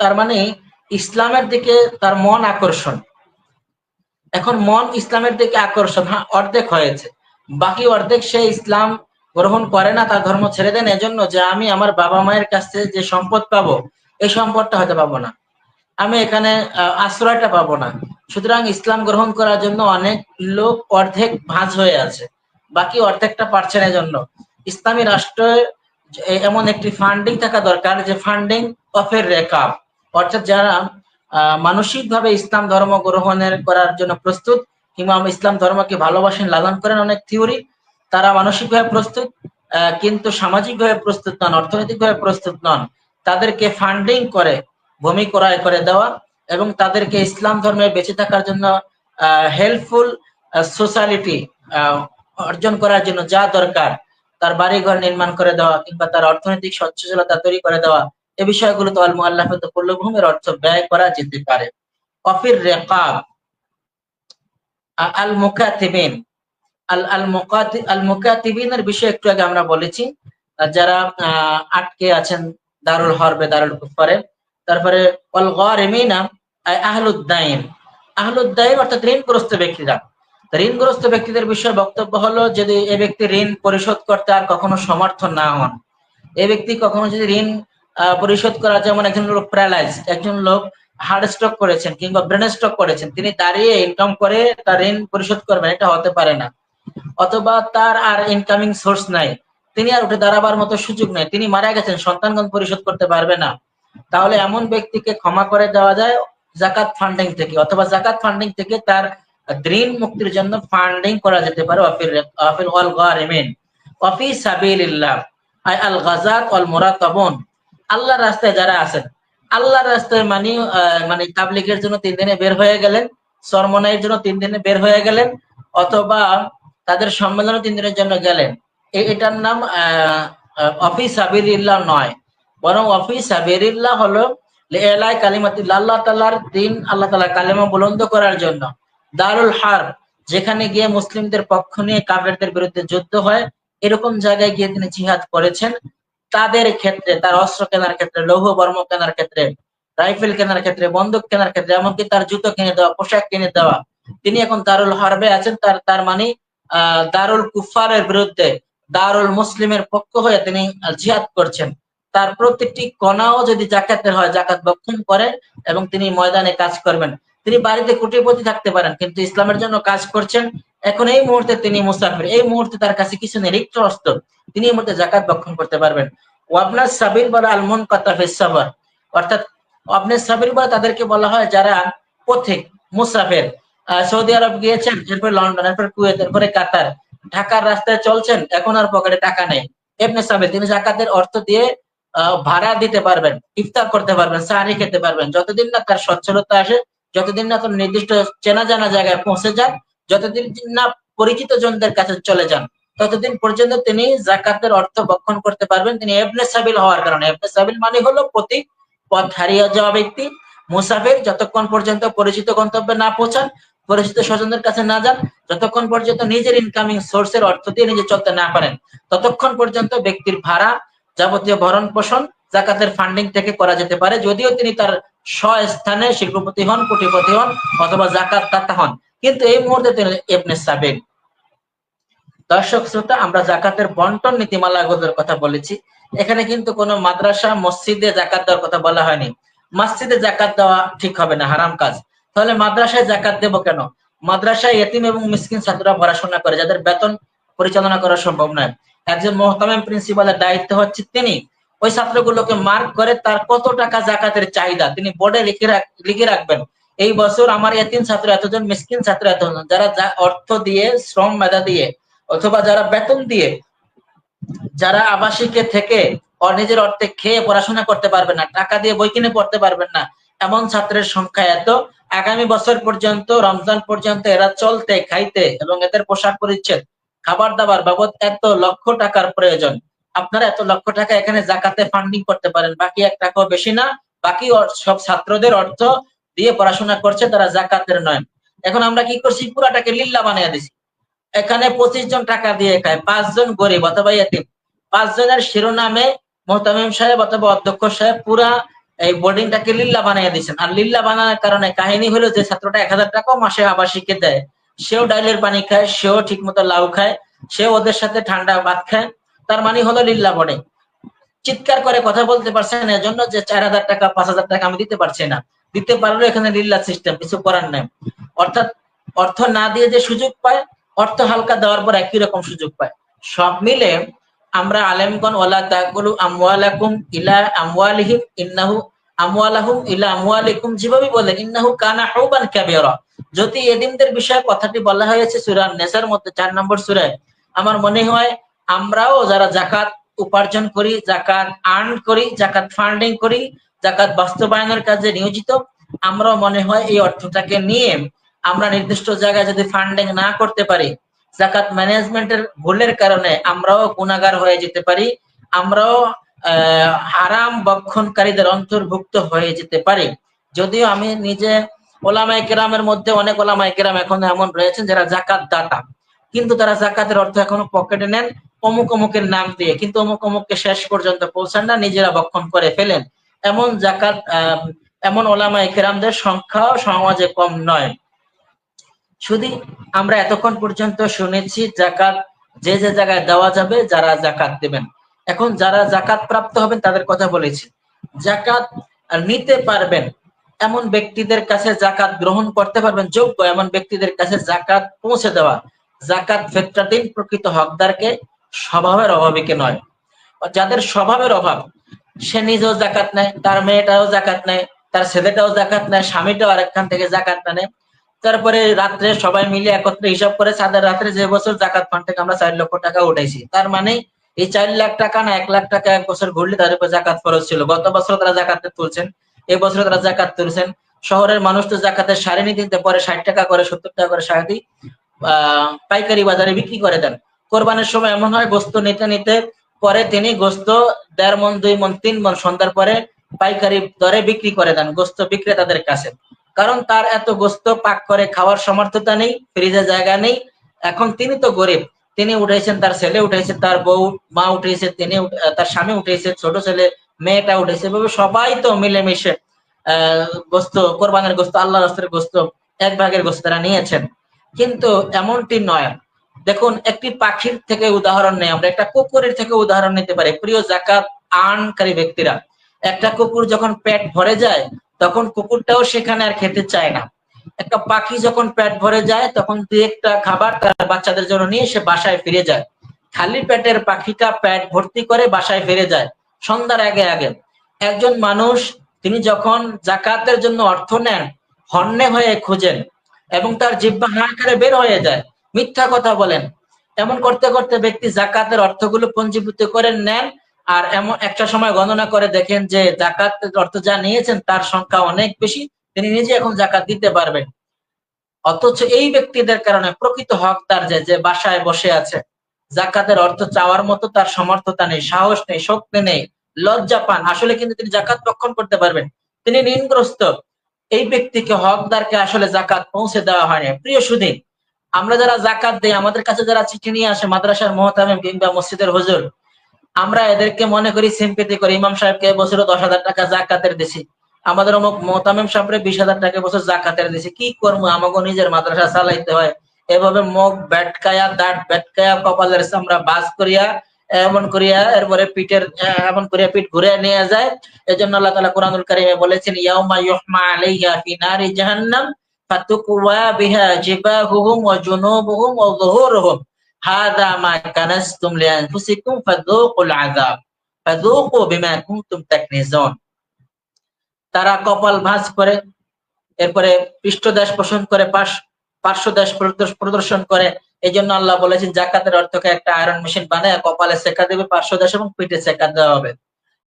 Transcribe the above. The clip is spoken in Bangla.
তার মানে ইসলামের দিকে তার মন আকর্ষণ। এখন মন ইসলামের দিকে আকর্ষণ হ্যাঁ অর্ধেক হয়েছে। বাকি অর্ধেক সে ইসলাম গ্রহণ করে না, তার ধর্ম ছেড়ে দেন। এজন্য যে আমি আমার বাবা মায়ের কাছে যে সম্পদ পাবো, এই সম্পদটা হয়তো পাবো না। আমি এখানে আশ্রয়টা পাবো না। সুতরাং ইসলাম গ্রহণ করার জন্য অনেক লোক অর্ধেক ভাঁজ হয়ে আছে। বাকি অর্ধেকটা পারছে না জন্য ইসলামী রাষ্ট্রের এমন একটি ফান্ডিং থাকা দরকার যে ফান্ডিং অফ অফের রেকাব অর্থাৎ যারা মানসিকভাবে ইসলাম ধর্ম গ্রহণের করার জন্য প্রস্তুত, কিংবা ইসলাম ধর্মকে ভালোবাসেন, লালন করেন অনেক থিওরি তারা মানসিকভাবে প্রস্তুত কিন্তু সামাজিকভাবে প্রস্তুত নন, অর্থনৈতিকভাবে প্রস্তুত নন। তাদেরকে ফান্ডিং করে, ভূমি ক্রয় করে দেওয়া এবং তাদেরকে ইসলাম ধর্মে বেঁচে থাকার জন্য হেল্পফুল সোসাইটি অর্জন করার জন্য যা দরকার তার বাড়িঘর নির্মাণ করে দেওয়া কিংবা তার অর্থনৈতিক সচ্ছলতা তৈরি করে দেওয়া, এ বিষয়গুলো তো আল মুআল্লাফাত অর্থ ব্যয় করা যেতে পারে। অফির রেকাব আল মুকাতিবিন আল আল মুকাতি আল মুকাতিবিনের বিষয়ে একটু আগে আমরা বলেছি, যারা আটকে আছেন দারুল হরবে, দারুল কুফারে তারপরে অল গরিমিনা আহলুদ্দাইন আহলুদ্দাইন অর্থাৎ ঋণগ্রস্ত ব্যক্তিরা। ঋণগ্রস্ত ব্যক্তিদের বিষয়ে বক্তব্য হলো, যদি এ ব্যক্তি ঋণ পরিশোধ করতে আর কখনো সমর্থ না হন। এ ব্যক্তি কখনো যদি ঋণ পরিশোধ করা যেমন একজন লোক প্যারালাইজ একজন লোক হার্ট স্ট্রোক করেছেন কিংবা ব্রেন স্ট্রোক করেছেন, তিনি দাঁড়িয়ে ইনকাম করে তার ঋণ পরিশোধ করবেন, এটা হতে পারে না। অথবা তার আর ইনকামিং সোর্স নাই, তিনি আর উঠে দাঁড়াবার মতো সুযোগ নেই, তিনি মারা গেছেন, সন্তানগণ পরিশোধ করতে পারবে না। তাহলে এমন ব্যক্তিকে ক্ষমা করে দেওয়া যায়, জাকাত ফান্ডিং থেকে, অথবা জাকাত ফান্ডিং থেকে তার ঋণ মুক্তির জন্য ফান্ডিং করা যেতে পারে অফিল অফির অল গারিমিন। অফি সাবিলিল্লাহ, আই আল গাজাত অল মুরাতাবুন আল্লাহর রাস্তায় যারা আছেন আল্লাহর রাস্তায় মানে মানে তাবলিগের জন্য তিন দিনে বের হয়ে গেলেন, সরমনাইয়ের জন্য তিন দিনে বের হয়ে গেলেন, অথবা তাদের সম্মেলনে তিন দিনের জন্য গেলেন। এটার নাম অফিস সাবিরিল্লাহ নয়। বরং অফিস সাবিরিল্লাহ হলো এলাই কালিমাতিল্লাহ আল্লাহ তালার দিন আল্লাহ তালা কালিমা বুলন্দ করার জন্য। দারুল হার, যেখানে গিয়ে মুসলিমদের পক্ষ নিয়ে কাফেরদের বিরুদ্ধে যুদ্ধ হয়, এরকম জায়গায় গিয়ে তিনি জিহাদ করেছেন। তাদের ক্ষেত্রে, তার অস্ত্র কেনার ক্ষেত্রে, লৌহ বর্ম কেনার ক্ষেত্রে, রাইফেল কেনার ক্ষেত্রে, বন্দুক কেনার ক্ষেত্রে, এমনকি তার জুতো কিনে দেওয়া, পোশাক কিনে দেওয়া, তিনি এখন দারুল হারবে আছেন। তার তার মানে দারুল কুফারের বিরুদ্ধে দারুল মুসলিমের পক্ষ হয়ে তিনি জিহাদ করছেন। তার প্রতিটি কণাও যদি জাকাতের হয়, জাকাত বক্ষণ করেন এবং তিনি ময়দানে কাজ করবেন। তিনি বাড়িতে কোটিপতি থাকতে পারেন, কিন্তু ইসলামের জন্য কাজ করছেন। এখন এই মুহূর্তে তিনি মুসাফির, এই মুহূর্তে তার কাছে কিছু নেই, রিক্ত অস্ত্র তিনি এই মুহূর্তে জাকাত বক্ষণ করতে পারবেন। ওয়াবনা সাবির বলা আলমন কাতাফিসাবার অর্থাৎ আপনার সাবির বলা তাদেরকে বলা হয় যারা পথিক, মুসাফির। সৌদি আরব গিয়েছেন, এরপরে লন্ডন, এরপর কুয়েত, এরপরে কাতার। ঢাকার রাস্তায় চলছেন, এখন আর পকেটে টাকা নেই। এমনি সাবির তিনি জাকাতের অর্থ দিয়ে ভাড়া দিতে পারবেন, ইফতার করতে পারবেন সাহারি খেতে পারবেন। যতদিন না তার সচ্ছলতা আসে যতদিন না তার নির্দিষ্ট চেনা জানা জায়গায় পৌঁছে যান, যতদিন না পরিচিত জনদের কাছে চলে যান, ততদিন পর্যন্ত তিনি জাকাতের অর্থ বক্ষণ করতে পারবেন। তিনি এবনে সাবিল হওয়ার কারণে। এবনে সাবিল মানে হলো প্রতি পথ হারিয়ে যাওয়া ব্যক্তি, মুসাফির, যতক্ষণ পর্যন্ত পরিচিত গন্তব্যে না পৌঁছান, পরিচিত স্বজনদের কাছে না যান, যতক্ষণ পর্যন্ত নিজের ইনকামিং সোর্সের অর্থ দিয়ে নিজে চলতে না পারেন, ততক্ষণ পর্যন্ত ব্যক্তির ভাড়া যাবতীয় ভরণ পোষণ জাকাতের ফান্ডিং থেকে করা যেতে পারে। যদিও তিনি তার স্বস্থানে শিল্পপতি হন, কোটিপতি হন, অথবা জাকাত দাতা হন। কিন্তু এই মুহূর্তে তিনি এবনে সাবেক। দর্শক শ্রোতা, আমরা জাকাতের বন্টন নীতিমালাগুলোর কথা বলেছি। এখানে কিন্তু কোনো মাদ্রাসা, মসজিদে জাকাত দেওয়ার কথা বলা হয়নি। মসজিদে জাকাত দেওয়া ঠিক হবে না, হারাম কাজ। তাহলে মাদ্রাসায় জাকাত দেবো কেন? মাদ্রাসায় এতিম এবং মিসকিন ছাত্ররা পড়াশোনা করে, যাদের বেতন পরিচালনা করা সম্ভব নয়। একজন মোহতামেম প্রিন্সিপালের দায়িত্ব হচ্ছে তিনি ওই ছাত্রগুলোকে মার্ক করে তার কত টাকা জাকাতের চাহিদা তিনি বোর্ডে লিখে লিখে রাখবেন। এই বছর আমার এতিম ছাত্র এতজন, মিসকিন ছাত্র এতজন, যারা অর্থ দিয়ে, শ্রম মেধা দিয়ে, অথবা যারা বেতন দিয়ে, যারা আবাসিকে থেকে নিজের অর্থে খেয়ে পড়াশোনা করতে পারবে না, টাকা দিয়ে বই কিনে পড়তে পারবেন না, এমন ছাত্রের সংখ্যা এত। আগামী বছর পর্যন্ত, রমজান পর্যন্ত এরা চলতে, খাইতে এবং এদের পোশাক পরিচ্ছেদ, খাবার দাবার বাবদ এত লক্ষ টাকার প্রয়োজন। আপনারা এত লক্ষ টাকা এখানে জাকাতে ফান্ডিং করতে পারেন। বাকি এক টাকাও বেশি না, বাকি সব ছাত্রদের অর্থ দিয়ে পড়াশোনা করছে তারা জাকাতের নয়। এখন আমরা কি করছি? পুরাটাকে লিল্লা বানিয়ে দিছি। এখানে পঁচিশ জন টাকা দিয়ে খায় পাঁচজন গরিব অথবা এতিম। পাঁচজনের শিরোনামে মোহতামিম সাহেব অথবা অধ্যক্ষ সাহেব পুরা এই বোর্ডিংটাকে লিল্লা বানিয়ে দিচ্ছেন আর লিল্লা বানানোর কারণে কাহিনী হলো যে ছাত্রটা এক হাজার টাকাও মাসে আবাসিকে দেয়। সেও ডাইলের পানি খায়, সেও ঠিক মতো লাউ খায়, সেও ওদের সাথে ঠান্ডা ভাত খায়। তার মানে হলো লিল্লা বোর্ডিং চিৎকার করে কথা বলতে পারছে না, এজন্য যে চার হাজার টাকা, পাঁচ হাজার টাকা আমি দিতে পারছি না। দিতে পারলেও এখানে লিল্লা সিস্টেম কিছু করার নেই। অর্থাৎ অর্থ না দিয়ে যে সুযোগ পায়, অর্থ হালকা দেওয়ার পর একই রকম সুযোগ পায়। সব মিলে আমরা আলেমগণ ওলা তাকুলু আমওয়ালাকুম ইলা আমওয়ালিহিম ইন্নাহু আমওয়ালাহুম ইলা আমওয়ালিকুম, যেভাবে বলেন ইন্নাহু কানা হুবান কাবীরা। যদি এদিনদের বিষয়ে কথাটি বলা হয়েছে সূরা নেসার মধ্যে চার নম্বর সূরায়, আমার মনে হয় আমরাও যারা জাকাত উপার্জন করি জাকাত আর্ন করি জাকাত ফান্ডিং করি জাকাত বাস্তবায়নের কাজে নিয়োজিত, আমরাও মনে হয় এই অর্থটাকে নিয়ে আমরা নির্দিষ্ট জায়গায় যদি ফান্ডিং না করতে পারি জাকাত ম্যানেজমেন্টের ভুলের কারণে আমরাও গুণাগার হয়ে যেতে পারি, আমরাও হারাম বক্ষণকারীদের অন্তর্ভুক্ত হয়ে যেতে পারি। যদিও আমি নিজে ওলামাই কেরামের মধ্যে অনেক ওলামাই কেরাম এখন এমন রয়েছেন যারা জাকাত দাতা কিন্তু তারা জাকাতের অর্থ এখনও পকেটে নেন অমুক অমুকের নাম দিয়ে, কিন্তু অমুক অমুককে শেষ পর্যন্ত পৌঁছান না, নিজেরা বক্ষণ করে ফেলেন। এমন জাকাত এমন ওলামাই কেরামদের সংখ্যাও সমাজে কম নয়। শুধু আমরা এতক্ষণ পর্যন্ত শুনেছি জাকাত, যে যে জায়গায় দেওয়া যাবে যারা জাকাত দেবেন। এখন যারা জাকাত প্রাপ্ত হবেন, তাদের কথা বলেছি। জাকাত নিতে পারবেন, এমন ব্যক্তিদের কাছে জাকাত গ্রহণ করতে পারবেন, যোগ্য এমন ব্যক্তিদের কাছে জাকাত পৌঁছে দেওয়া। জাকাত ফেত্রাদিন প্রকৃত হকদারকে স্বভাবের অভাবীকে নয়? যাদের স্বভাবের অভাব, সে নিজেও জাকাত নেয়, তার মেয়েটাও জাকাত নেয়, তার ছেলেটাও জাকাত নেয়, স্বামীটাও আরেকখান থেকে জাকাত নেয়। তারপরে রাত্রে সবাই মিলে একত্রে হিসাব করে সাদের রাত্রে যে বছর জাকাত ফান্ড থেকে আমরা চার লক্ষ টাকা উঠাইছি। তার মানে এই চার লাখ টাকা না এক লাখ টাকা এক বছর ঘুরলে তার উপর জাকাত ফরজ ছিল। গত বছর তারা জাকাত তুলছেন, এই বছর তারা জাকাত তুলছেন। শহরের মানুষ তো জাকাতের সাড়ে নিতে পরে ষাট টাকা করে, সত্তর টাকা করে শাড়ি পাইকারি বাজারে বিক্রি করে দেন। কোরবানের সময় এমন হয়, গোস্ত নিতে নিতে পরে তিনি গোস্ত দেড় মন দুই মন তিন মন সন্ধ্যার পরে পাইকারি দরে বিক্রি করে দেন, গোস্ত বিক্রেতাদের কাছে। কারণ তার এত গোস্ত পাক করে খাওয়ার সমর্থতা নেই, ফ্রিজে জায়গা নেই। এখন তিনি তো গরিব, তিনি উঠেছেন তার ছেলে উঠেছে, তার বউ, মা উঠেছে, তিনি তার স্বামী উঠেছে, ছোট ছেলে, মেয়েটা উঠেছে, এভাবে সবাই তো মিলেমিশে, আহ, গোস্ত, কোরবানের গোস্ত আল্লাহ রাস্তের গোস্ত, এক ভাগের গোস্ত তারা নিয়েছেন। কিন্তু এমনটি নয় দেখুন, একটি পাখির থেকে উদাহরণ নেই আমরা, একটা কুকুরের থেকে উদাহরণ নিতে পারি। প্রিয় জাকাত, আনকারী ব্যক্তিরা। একটা কুকুর যখন পেট ভরে যায়, তখন কুকুরটাও সেখানে আর খেতে চায় না। একটা পাখি যখন পেট ভরে যায়, তখন দু একটা খাবার তার বাচ্চাদের জন্য নিয়ে সে বাসায় ফিরে যায়। খালি পেটের পাখিটা পেট ভর্তি করে বাসায় ফিরে যায়, সন্ধ্যার আগে আগে। একজন মানুষ, তিনি যখন জাকাতের জন্য অর্থ নেন, হন্যে হয়ে খুঁজেন এবং তার জিব্বা হাঁকারে বের হয়ে যায়। মিথ্যা কথা বলেন। এমন করতে করতে ব্যক্তি জাকাতের অর্থগুলো পঞ্জীভূত করে নেন আর এমন একটা সময় গণনা করে দেখেন যে জাকাত অর্থ যা নিয়েছেন তার সংখ্যা অনেক বেশি, তিনি নিজে এখন জাকাত দিতে পারবেন। অথচ এই ব্যক্তিদের কারণে প্রকৃত হকদার যে যে বাসায় বসে আছে। জাকাতের অর্থ চাওয়ার মতো তার সমর্থতা নেই, সাহস নেই, শক্তি নেই, লজ্জা পান। আসলে কিন্তু তিনি জাকাত রক্ষণ করতে পারবেন। তিনি ঋণগ্রস্ত। এই ব্যক্তিকে হকদারকে আসলে জাকাত পৌঁছে দেওয়া হয়নি। প্রিয় সুদী আমরা যারা জাকাত দেই, আমাদের কাছে যারা চিঠি নিয়ে আসে, মাদ্রাসার মহতামিম কিংবা মসজিদের হুজুর, আমরা এদেরকে মনে করি সিম্পেতি করি। ইমাম সাহেবকে বছরে দশ হাজার টাকা জাকাতের দিছি। আমাদের অমুক মোতামিম সাহেবরে বিশ হাজার টাকা বছর জাকাতের দিছি। কি করব? আমাকে নিজের মাদ্রাসা চালাইতে হয়। এভাবে মুখ ব্যাটকায়া দাঁত ব্যাটকায়া কপালের আমরা বাস করিয়া, এমন করিয়া, এরপরে পিঠের, এমন করিয়া পিঠ ঘুরে নিয়ে যায়। এজন্য আল্লাহ তালা কোরআনুল কারিমে বলেছেন, ইয়াউমা ইউহমা আলাইহা ফি নারি জাহান্নাম। ফাতুকওয়া বিহা জিবাহুহুম ওয়া জুনুবুহুম ওয়া যুহুরুহুম হাদা মা তারা কপাল ভাঁজ করে, এরপরে পৃষ্ঠদেশ পোষণ করে, পাশ পার্শ্ব দেশ প্রদর্শন করে। এই জন্য আল্লাহ বলেছেন, জাকাতের অর্থকে একটা আয়রন মেশিন বানায়, কপালে শেখা দেবে পার্শ্ব দেশ এবং পিঠে শেখা দেওয়া হবে।